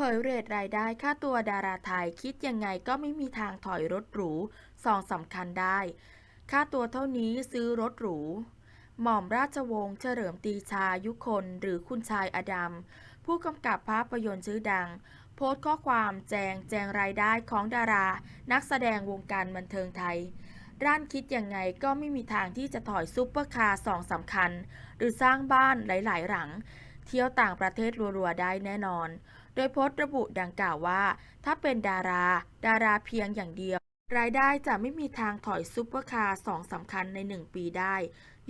เผยเรทรายได้ค่าตัวดาราไทยคิดยังไงก็ไม่มีทางถอยรถหรูสองสำคัญได้ ค่าตัวเท่านี้ซื้อรถหรู หม่อมราชวงศ์เฉลิมตีชายุคนหรือคุณชายอดัม ผู้กำกับภาพยนตร์ชื่อดัง โพสต์ข้อความแจงแจงรายได้ของดารา นักแสดงวงการบันเทิงไทยร้านคิดยังไงก็ไม่มีทางที่จะถอยซุปเปอร์คาร์สองสำคัญ หรือสร้างบ้านหลาย ๆ หลัง เที่ยวต่างประเทศรัวๆได้แน่นอน โดยโพสต์ระบุดังกล่าวว่า ถ้าเป็นดารา ดาราเพียงอย่างเดียว รายได้จะไม่มีทางถอยซุปเปอร์คาร์สองสำคัญใน 1 ปีได้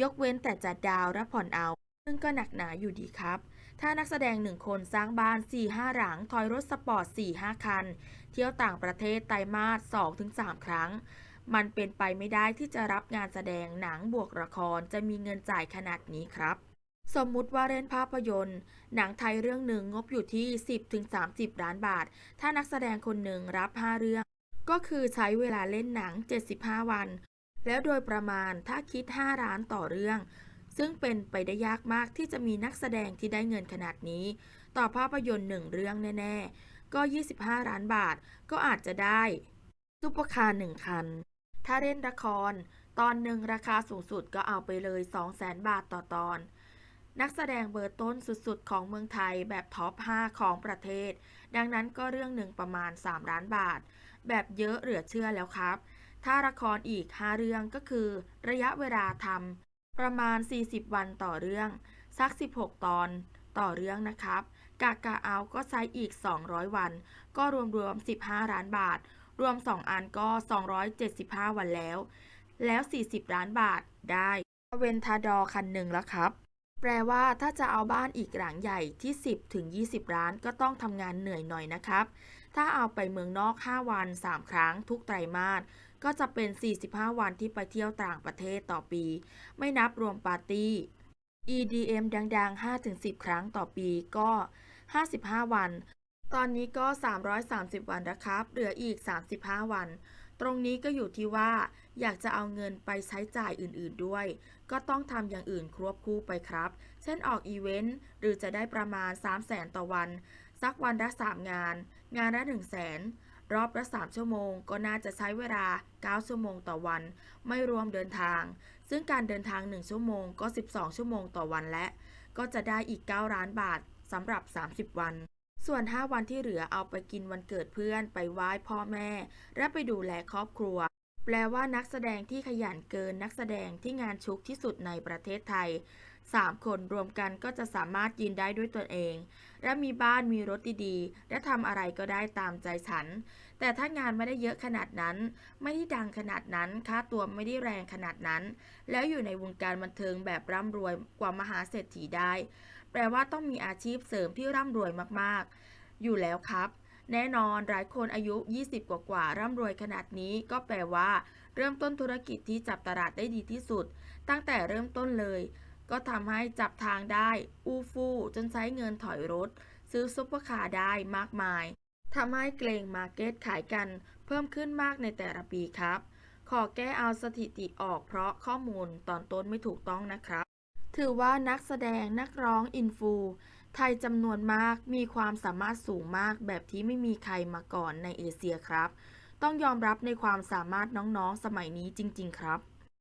ยกเว้นแต่จะดาวและผ่อนเอา ซึ่งก็หนักหนาอยู่ดีครับ ถ้านักแสดงหนึ่งคนสร้างบ้าน 4-5 หลัง ถอยรถสปอร์ต 4-5 คัน เที่ยวต่างประเทศไตรมาส 2-3 ครั้งมันเป็นไปไม่ได้ที่จะรับงานแสดงหนังบวกละครจะมีเงินจ่ายขนาดนี้ครับ สมมุติว่าเล่นภาพยนตร์ หนังไทยเรื่องหนึ่งงบอยู่ที่ 10-30 ล้านบาท ถ้านักแสดงคนหนึ่งรับ 5 เรื่อง ก็คือใช้เวลาเล่นหนัง 75 วัน แล้วโดยประมาณถ้าคิด 5 ล้านต่อเรื่อง ซึ่งเป็นไปได้ยากมากที่จะมีนักแสดงที่ได้เงินขนาดนี้ ต่อภาพยนตร์หนึ่งเรื่องแน่ ๆ ก็ 25 ล้านบาทก็อาจจะได้ซุปเปอร์คาร์หนึ่งคัน ถ้าเล่นละคร ตอนหนึ่งราคาสูงสุดก็เอาไปเลย 200,000 บาทต่อตอน นักแสดงเบอร์ต้นสุดๆ ของเมืองไทยแบบท็อป 5 ของประเทศ ดังนั้นก็เรื่องหนึ่งประมาณ 3 ล้านบาท แบบเยอะเหลือเชื่อแล้วครับ ถ้าละครอีก 5 เรื่องก็คือ ระยะเวลาทำประมาณ 40 วันต่อเรื่อง สัก 16 ตอน ต่อเรื่องนะครับกากาเอาก็ใช้อีก 200 วัน ก็รวมๆ 15 ล้านบาท รวม 2 อันก็ 275 วันแล้ว แล้ว 40 ล้านบาทได้เวนทาดอคันหนึ่งแล้วครับ แปลว่าถ้าจะเอาบ้านอีกหลังใหญ่ที่ 10ถึง20 ล้านก็ต้องทำงานเหนื่อยหน่อยนะครับ ถ้าเอาไปเมืองนอก 5 วัน 3 ครั้งทุกไตรมาสก็จะเป็น 45 วันที่ไปเที่ยวต่างประเทศต่อปี ไม่นับรวมปาร์ตี้ EDM ดัง ๆ 5-10 ครั้งต่อปีก็ 55 วัน ตอนนี้ก็ 330 วันนะครับ เหลืออีก 35 วัน ตรงนี้ก็อยู่ที่ว่าอยากจะเอาเงินไปใช้จ่ายอื่นๆด้วย ก็ต้องทำอย่างอื่นควบคู่ไปครับ เช่นออกอีเวนต์หรือจะได้ประมาณ 3 0 0แสนต่อวัน สักวันละ3งาน งานละ 1 0 0 0 0แสนรอบละ 3 ชั่วโมง ก็น่าจะใช้เวลา 9 ชั่วโมงต่อวัน ไม่รวมเดินทาง ซึ่งการเดินทาง 1 ชั่วโมงก็ 12 ชั่วโมงต่อวันและ ก็จะได้อีก 9 ล้านบาทสำหรับ 30 วัน ส่วน 5 วันที่เหลือเอาไปกินวันเกิดเพื่อน ไปไหว้พ่อแม่ และไปดูแลครอบครัว แปลว่านักแสดงที่ขยันเกินนักแสดงที่งานชุกที่สุดในประเทศไทย 3 คนรวมกันก็จะสามารถยืนได้ด้วยตนเอง และมีบ้านมีรถดีๆ และทำอะไรก็ได้ตามใจฉัน แต่ถ้างานไม่ได้เยอะขนาดนั้น ไม่ได้ดังขนาดนั้น ค่าตัวไม่ได้แรงขนาดนั้น แล้วอยู่ในวงการบันเทิงแบบร่ำรวยกว่ามหาเศรษฐีได้ แปลว่าต้องมีอาชีพเสริมที่ร่ำรวยมากๆ อยู่แล้วครับ แน่นอนหลายคนอายุ 20 กว่ากว่าๆร่ำรวยขนาดนี้ ก็แปลว่า เริ่มต้นธุรกิจที่จับตลาดได้ดีที่สุด ตั้งแต่เริ่มต้นเลย ก็ทำให้จับทางได้ อู้ฟู่จนใช้เงินถอยรถ ซื้อซุปเปอร์คาร์ได้มากมายทำให้เกรงมาร์เก็ตขายกันเพิ่มขึ้นมากในแต่ละปีครับ ขอแก้เอาสถิติออกเพราะข้อมูลตอนต้นไม่ถูกต้องนะครับ ถือว่านักแสดงนักร้องอินฟูไทยจำนวนมากมีความสามารถสูงมากแบบที่ไม่มีใครมาก่อนในเอเชียครับ ต้องยอมรับในความสามารถน้องๆสมัยนี้จริง ๆ ครับ